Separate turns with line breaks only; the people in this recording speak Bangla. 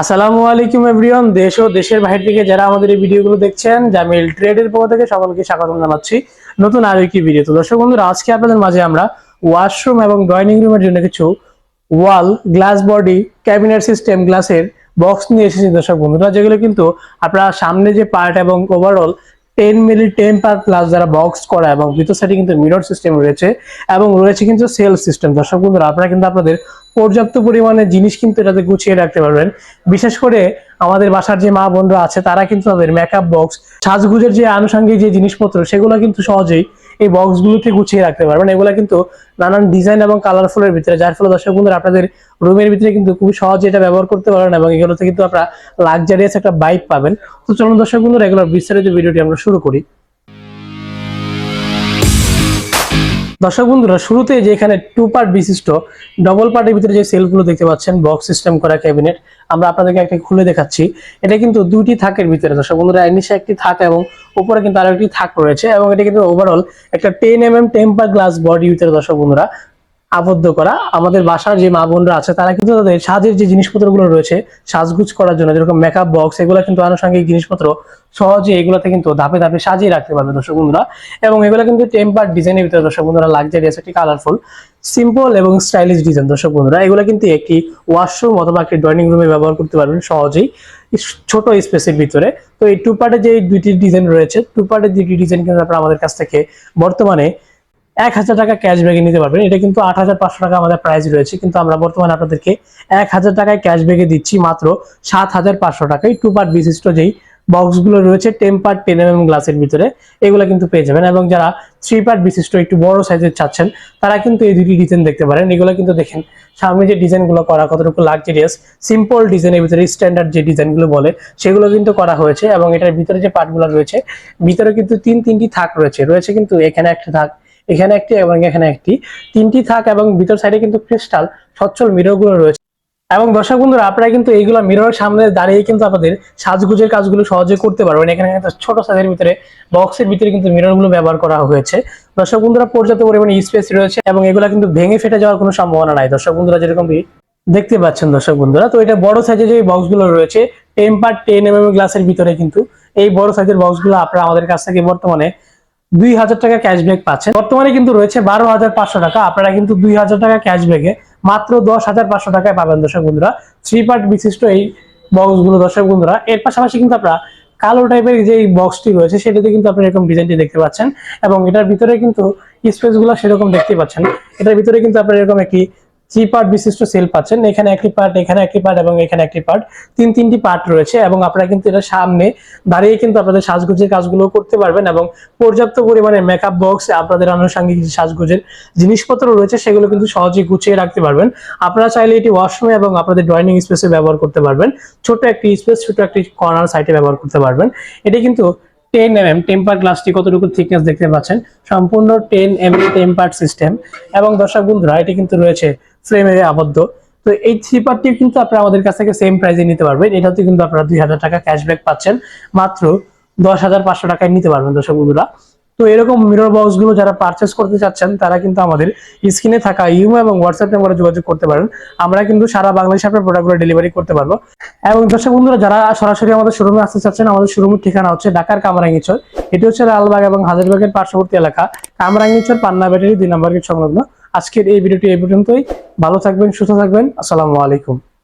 আসসালামু আলাইকুম এভরিওয়ান, দেশ ও দেশের বাইরে থেকে যারা আমাদের এই ভিডিওগুলো দেখছেন, জামিল ট্রেডের পক্ষ থেকে সকলকে স্বাগত জানাচ্ছি নতুন আরও একটি ভিডিও। তো দর্শক বন্ধুরা, আজকে আপনাদের মাঝে আমরা ওয়াশরুম এবং ড্রয়িং রুমের জন্য কিছু wall glass body cabinet system গ্লাসের বক্স নিয়ে এসেছি দর্শক বন্ধুরা, যেগুলো কিন্তু আপনারা সামনে যে পার্ট এবং overall ten milli temper plus যারা বক্স করা এবং ভিতর সাইডে কিন্তু মিরর সিস্টেম রয়েছে এবং রয়েছে কিন্তু সেল সিস্টেম দর্শক বন্ধুরা, আপনারা কিন্তু আপনাদের পর্যাপ্ত পরিমাণে জিনিস কিন্তু এটাতে গুছিয়ে রাখতে পারবেন। বিশেষ করে আমাদের বাসার যে মা বন্ধুরা আছে, তারা কিন্তু তাদের মেকআপ বক্স সাজগুজের যে আনুষঙ্গিক যে জিনিসপত্র, সেগুলো কিন্তু সহজেই এই বক্সগুলোতে গুছিয়ে রাখতে পারবেন। এগুলো কিন্তু নানান ডিজাইন এবং কালারফুলের ভিতরে, যার ফলে দর্শক বন্ধুরা আপনাদের রুমের ভিতরে কিন্তু খুব সহজে এটা ব্যবহার করতে পারবেন এবং এগুলোতে কিন্তু আপনারা লাক্সারিয়াস একটা বাইক পাবেন। তো চলুন দর্শক বন্ধুরা, এগুলোর বিস্তারিত ভিডিওটি আমরা শুরু করি। দর্শক বন্ধুরা, শুরুতে যে এখানে টু পার্ট বিশিষ্ট ডবল পার্টের ভিতরে যে সেলগুলো দেখতে পাচ্ছেন বক্স সিস্টেম করা ক্যাবিনেট আমরা আপনাদেরকে একটা খুলে দেখাচ্ছি। এটা কিন্তু দুইটি থাকের ভিতরে, দর্শক বন্ধুরা নিচে একটি থাক এবং উপরে কিন্তু আরও একটি থাক রয়েছে এবং এটা কিন্তু ওভারঅল একটা ten M M temper glass body ভিতরে, দর্শক বন্ধুরা। আবদ্ধ করা। আমাদের বাসার যে মা বোনরা আছে, তারা কিন্তু তাদের সাজের যে জিনিসপত্রগুলো রয়েছে, সাজগুজ করার জন্য, যেরকম মেকআপ বক্স এগুলো কিন্তু আনুষঙ্গিক জিনিসপত্র সহজে এগুলোতে কিন্তু ধাপে ধাপে সাজিয়ে রাখতে পারবে দর্শক বন্ধুরা। এবং এগুলো কিন্তু টেম্পার ডিজাইনের ভিতরে দর্শক বন্ধুরা লাক্সারিয়াস একটি কালারফুল সিম্পল এবং স্টাইলিশ ডিজাইন দর্শক বন্ধুরা। এগুলো কিন্তু একটি ওয়াশরুম অথবা একটি ড্রয়িং রুমে ব্যবহার করতে পারবেন সহজেই। ছোট স্পেসের ভিতরে। তো এই টু পার্টের যে দুইটি ডিজাইন রয়েছে টু পার্টের দুইটি ডিজাইন কিন্তু আপনারা আমাদের কাছ থেকে বর্তমানে এক হাজার টাকা ক্যাশব্যাকে নিতে পারবেন। এটা কিন্তু আট হাজার পাঁচশো টাকা আমাদের প্রাইস রয়েছে, কিন্তু আমরা বর্তমানে আপনাদেরকে এক হাজার টাকায় ক্যাশব্যাকে দিচ্ছি মাত্র সাত হাজার পাঁচশো টাকায়। টু পার্ট বিশিষ্ট যেই বক্সগুলো রয়েছে টেম্পার টেন এম গ্লাসের ভিতরে, এগুলো কিন্তু পেয়ে যাবেন। এবং যারা থ্রি পার্ট বিশিষ্ট, একটু বড় সাইজের চাচ্ছেন, তারা কিন্তু এই দুটি ডিজাইন দেখতে পারেন। এগুলো কিন্তু দেখেন, সামনে যে ডিজাইনগুলো করা, কতটুকু লাক্সারিয়াস সিম্পল ডিজাইনের ভিতরে স্ট্যান্ডার্ড যে ডিজাইনগুলো বলে, সেগুলো কিন্তু করা হয়েছে। এবং এটার ভিতরে যে পার্টগুলো রয়েছে, ভিতরে কিন্তু তিন তিনটি থাক রয়েছে। রয়েছে কিন্তু এখানে একটা থাক এখানে একটি এবং এখানে একটি। তিনটি থাক এবং ভিতর সাইডে কিন্তু ক্রিস্টাল সচ্ছল মিররগুলো রয়েছে। এবং দর্শক বন্ধুরা, আপনারা কিন্তু এইগুলো মিররের সামনে দাঁড়িয়ে কিন্তু আপনাদের সাজগুজের কাজগুলো সহজে করতে পারবেন। এখানে কিন্তু ছোট সাইজের ভিতরে বক্সের ভিতরে কিন্তু মিররগুলো ব্যবহার করা হয়েছে। দর্শক বন্ধুরা, পর্যাপ্ত পরিমাণে স্পেস রয়েছে এবং এগুলো কিন্তু ভেঙে ফেটে যাওয়ার কোনো সম্ভাবনা নাই। দর্শক বন্ধুরা, যেরকম দেখতে পাচ্ছেন দর্শক বন্ধুরা, তো এটা বড় সাইজের যে বক্সগুলো রয়েছে টেম্পার টেন এম এম গ্লাসের ভিতরে কিন্তু এই বড় সাইজের বক্সগুলো আপনারা আমাদের কাছ থেকে বর্তমানে দুই হাজার টাকা ক্যাশব্যাক পাচ্ছেন। বর্তমানে কিন্তু রয়েছে বারো হাজার পাঁচশো টাকা। আপনারা কিন্তু দুই হাজার টাকা ক্যাশব্যাকে মাত্র দশ হাজার পাঁচশো টাকায় পাবেন দর্শক বন্ধুরা। থ্রি পার্ট বিশিষ্ট এই বক্সগুলো দর্শক বন্ধুরা। এর পাশাপাশি কিন্তু আপনারা কালো টাইপের যে বক্সটি রয়েছে, সেটাতে কিন্তু আপনি এরকম ডিজাইনটি দেখতে পাচ্ছেন। এবং এটার ভিতরে কিন্তু স্পেসগুলো সেরকম দেখতে পাচ্ছেন। এটার ভিতরে কিন্তু আপনার এরকম একটি থ্রি পার্ট বিশিষ্ট সেল পাচ্ছেন। এখানে একটি পার্ট, এখানে একটি পার্ট এবং এখানে একটি পার্ট। তিন তিনটি পার্ট রয়েছে এবং আপনারা কিন্তু এটা সামনে দাঁড়িয়ে কিন্তু আপনাদের সাজগুজের কাজগুলো করতে পারবেন এবং পর্যাপ্ত পরিমাণে মেকআপ বক্স আপনাদের আনুষঙ্গিক সাজগুজের জিনিসপত্র রয়েছে সেগুলো কিন্তু সহজেই গুছিয়ে রাখতে পারবেন। আপনারা চাইলে এটি ওয়াশরুমে এবং আপনাদের ড্রয়িং স্পেসে ব্যবহার করতে পারবেন। ছোট একটি স্পেস ছোট একটি কর্নার সাইডে ব্যবহার করতে পারবেন। এটি কিন্তু টেন এম এম টেম্পার গ্লাসটি কতটুকু থিকনেস দেখতে পাচ্ছেন? সম্পূর্ণ ten M M temper system এবং দর্শক বন্ধুরা, এটি কিন্তু রয়েছে ফ্রেমে আবদ্ধ। তো এই থ্রি পার্টটি কিন্তু আপনারা আমাদের কাছ থেকে সেম প্রাইসে নিতে পারবেন। এটাতে কিন্তু আপনারা দুই হাজার টাকা ক্যাশব্যাক পাচ্ছেন। মাত্র দশ হাজার পাঁচশো টাকায় নিতে পারবেন দর্শক বন্ধুরা। তো এরকম মিরর বক্সগুলো যারা পারচেস করতে চাচ্ছেন, তারা কিন্তু আমাদের স্ক্রিনে থাকা ইউমো এবং হোয়াটসঅ্যাপ নাম্বারে যোগাযোগ করতে পারেন। আমরা কিন্তু সারা বাংলাদেশে আপনার প্রোডাক্টগুলো ডেলিভারি করতে পারব। এবং দর্শক বন্ধুরা, যারা সরাসরি আমাদের শোরুমে আসতে চাচ্ছেন, আমাদের শোরুমের ঠিকানা হচ্ছে ঢাকার কামরাঙ্গিচর। এটি হচ্ছে লালবাগ এবং হাজারবাগের পার্শ্ববর্তী এলাকা। কামরাঙ্গিচর পান্না ব্যাটারি দুই নম্বর সংলগ্ন। আজকের এই ভিডিওটি এই পর্যন্তই। ভালো থাকবেন সুস্থ থাকবেন। আসসালামু আলাইকুম।